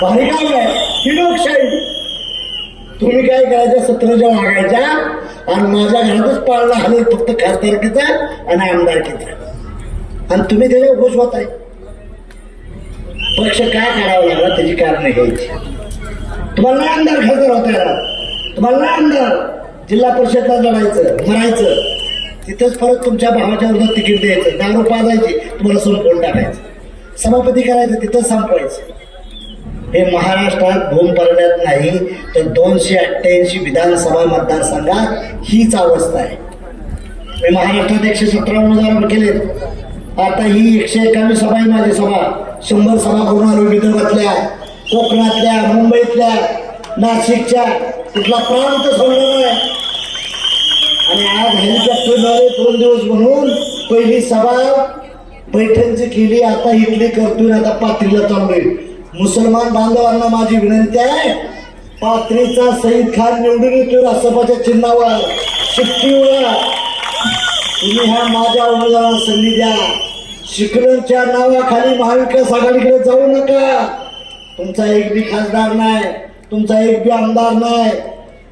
भारी काम आहे ही लोकशाही तुम्ही काय करायचं? सतराच्या वागायच्या आणि माझ्या घरातच पाळला हले फक्त खासदारकीचा आणि आमदारकीचा. आणि तुम्ही त्याच्यावर होत होताय. पक्ष काय काढावं लागला त्याची कारणं घ्यायची. तुम्हाला आमदार खासदार होता येणार. तुम्हाला नाही आमदार. जिल्हा परिषदला लढायचं मरायचं तिथंच परत तुमच्या भावाच्या विरोधात तिकीट द्यायचं. दारू पाजायची. तुम्हाला संपवून टाकायचं. सभापती करायचं तिथंच संपवायचं. हे महाराष्ट्रात भूम पडण्यात नाही तर दोनशे अठ्ठ्याऐंशी विधानसभा मतदारसंघात हीच अवस्था आहे. मी महाराष्ट्रात एकशे सतरा उमेदवार केले. आता ही एकशे एकावी सभा आहे माझी सभा. शंभर सभा करून आलो विदर्भातल्या कोकणातल्या मुंबईतल्या नाशिकच्या. कुठला प्रांत सोडणार नाही आणि आज हेलिकॉप्टरद्वारे दोन दिवस म्हणून पहिली सभा पैठणची केली आता इथली करतोय आता पात्रीला चाललोय मुसलमान बांधवांना माझी विनंती आहे पात्रीचा सईद खान निवडून येतो राष्ट्रपतीच्या चिन्हावर. शिट्टीवर तुम्ही ह्या माझ्या उमेदवाराला संधी द्या. शिकलरच्या नावाखाली महाविकास आघाडीकडे जाऊ नका. तुमचा एक बी खासदार नाही तुमचा एक बी आमदार नाही.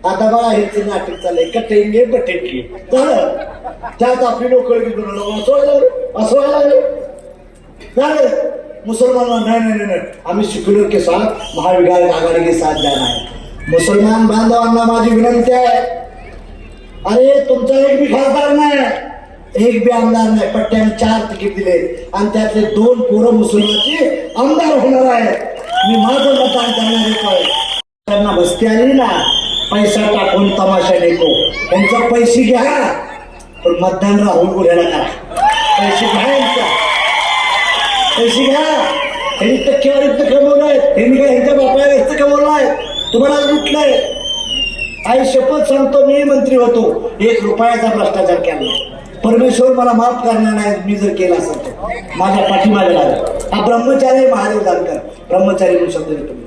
आता बघा हेच नाटक चाललंय. कटेंगे बटेंगे. झालं. त्यात आपली लोक असं व्हायला लागले. असं मुसलमान नाही नाही नाही आम्ही शिकलो के साथ महाविकास आघाडी के साथ जाना है मुसलमान बांधवांना माझी विनंती आहे. अरे तुमचा एक बी खासदार नाही. एक बी आमदार नाही पट्ट्याने चार तिकीट दिले. आणि त्यातले दोन पोरं मुसलमानचे आमदार होणार आहे मी माझं मतदान करणार आहे. त्यांना बसती आली ना पैसा टाकून तमाशा नेतो त्यांचा पैसे घ्या पण मतदान राहून गुन्ह्याला करा. पैसे घ्या पैसे घ्या त्यांनी टक्केवारी कमवलं आहे त्यांनी काय ह्यांच्या बापाला कमवलं आहे तुम्हाला लुटलंय आई शपथ सांगतो मी मंत्री होतो एक रुपयाचा भ्रष्टाचार केला परमेश्वर मला माफ करणार नाही मी जर केला असेल तर. माझ्या पाठीमागे लागला. हा ब्रह्मचारी महादेव जानकर ब्रह्मचारी म्हणून शब्द देतो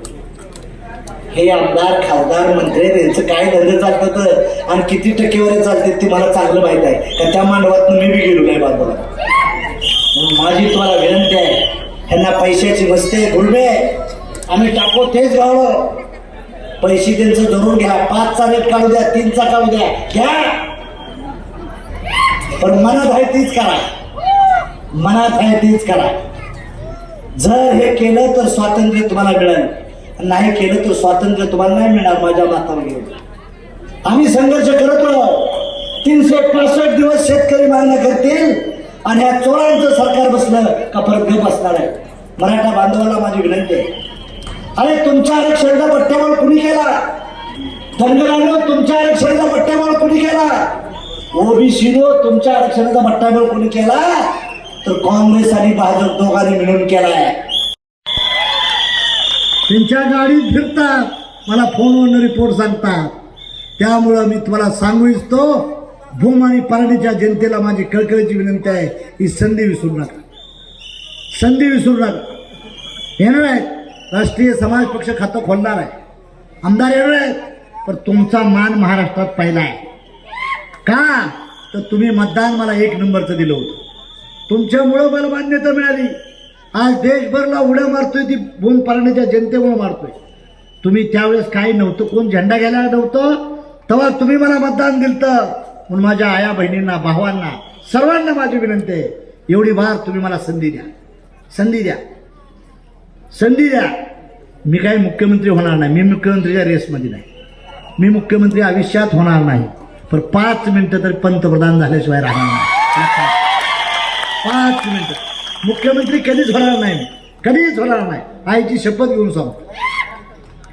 हे आमदार खासदार मंत्री त्यांचं काय धंदे चालतं तर आणि किती टक्केवारी चालते ते मला चांगलं माहीत आहे का त्या मांडवात मी बी गेलो नाही बाजूला? म्हणून माझी तुम्हाला विनंती आहे ह्यांना पैशाची मस्ती आहे आम्ही टाको तेच गावलो पैसे त्यांचं धरून घ्या. पाचचा रेट काढू द्या तीनचा काढू द्या. घ्या. पण मनात आहे तीच करा. मनात आहे तीच करा. जर हे केलं तर स्वातंत्र्य तुम्हाला मिळेल. नाही केलं तर स्वातंत्र्य तुम्हाला नाही मिळणार माझ्या मातावर घेऊन आम्ही संघर्ष करत राहू तीनशे पासष्ट दिवस शेतकरी मागण्या करतील. आणि या चोरांचं सरकार बसलं का परत गप असणार आहे? मराठा बांधवाला माझी विनंती आहे. अरे तुमच्या आरक्षणाचा पट्ट्यावर कुणी केला? धनगरानं तुमच्या आरक्षणाचा पट्ट्यावर कुणी केला? ओबीसीनं तुमच्या आरक्षणाचा पट्ट्यावर कुणी केला? तर काँग्रेस आणि भाजप दोघांनी मिळून केलाय. त्यांच्या गाडीत फिरतात मला फोनवरून रिपोर्ट सांगतात. त्यामुळं मी तुम्हाला सांगू इच्छितो भूम आणि पराडीच्या जनतेला माझी कळकळीची विनंती आहे ही संधी विसरू नका. संधी विसरू नका. येणार आहेत. राष्ट्रीय समाज पक्ष खातं खोलणार आहे. आमदार येणार आहेत. पण तुमचा मान महाराष्ट्रात पहिला आहे. का? तर तुम्ही मतदान मला एक नंबरचं दिलं होतं. तुमच्यामुळं मला मान्यता मिळाली. आज देशभरला उड्या मारतोय ती भूम पारण्याच्या जनतेमुळे मारतोय. तुम्ही त्यावेळेस काही नव्हतं. कोण झेंडा घ्यायला नव्हतं? तेव्हा तुम्ही मला मतदान दिलं म्हणून माझ्या आया बहिणींना भावांना सर्वांना माझी विनंती आहे एवढी भार तुम्ही मला संधी द्या. संधी द्या. संधी द्या. मी काही मुख्यमंत्री होणार नाही. मी मुख्यमंत्रीच्या रेसमध्ये नाही. मी मुख्यमंत्री आयुष्यात होणार नाही. पण पाच मिनटं तरी पंतप्रधान झाल्याशिवाय राहणार नाही. पाच मिनटं. मुख्यमंत्री कधीच होणार नाही कधीच होणार नाही. आईची शपथ घेऊन सांगतो.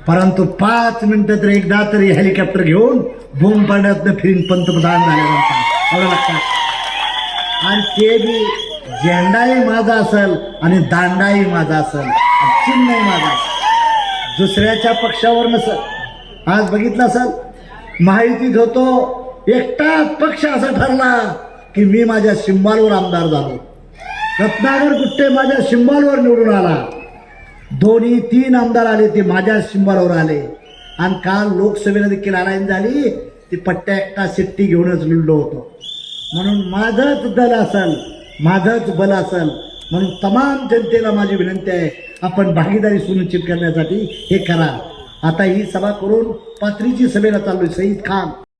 परंतु पाच मिनिटं तर एकदा तरी हेलिकॉप्टर घेऊन बोंब पाडण्यातनं फिरून पंतप्रधान झाल्यानंतर. एवढं लक्षात. आणि ते बी झेंडाही माझा असेल आणि दांडाही माझा असेल. चिन्हही माझा असेल. दुसऱ्याच्या पक्षावर नसेल. आज बघितलं असेल? माहिती होतो एकटा पक्ष असा ठरला की मी माझ्या शिंबालवर आमदार झालो. रत्नागर गुट्टे माझ्या शिंबालवर निवडून आला. दोन्ही तीन आमदार आले ते माझ्या शिंबारावर आले. आणि काल लोकसभेला देखील आरायण झाली ती पट्ट्या एकटा शिट्टी घेऊनच लुडलो होतो. म्हणून माझंच दल असल माझंच बल असेल म्हणून तमाम जनतेला माझी विनंती आहे आपण भागीदारी सुनिश्चित करण्यासाठी हे करा. आता ही सभा करून पात्रीची सभेला आहे सईद खान.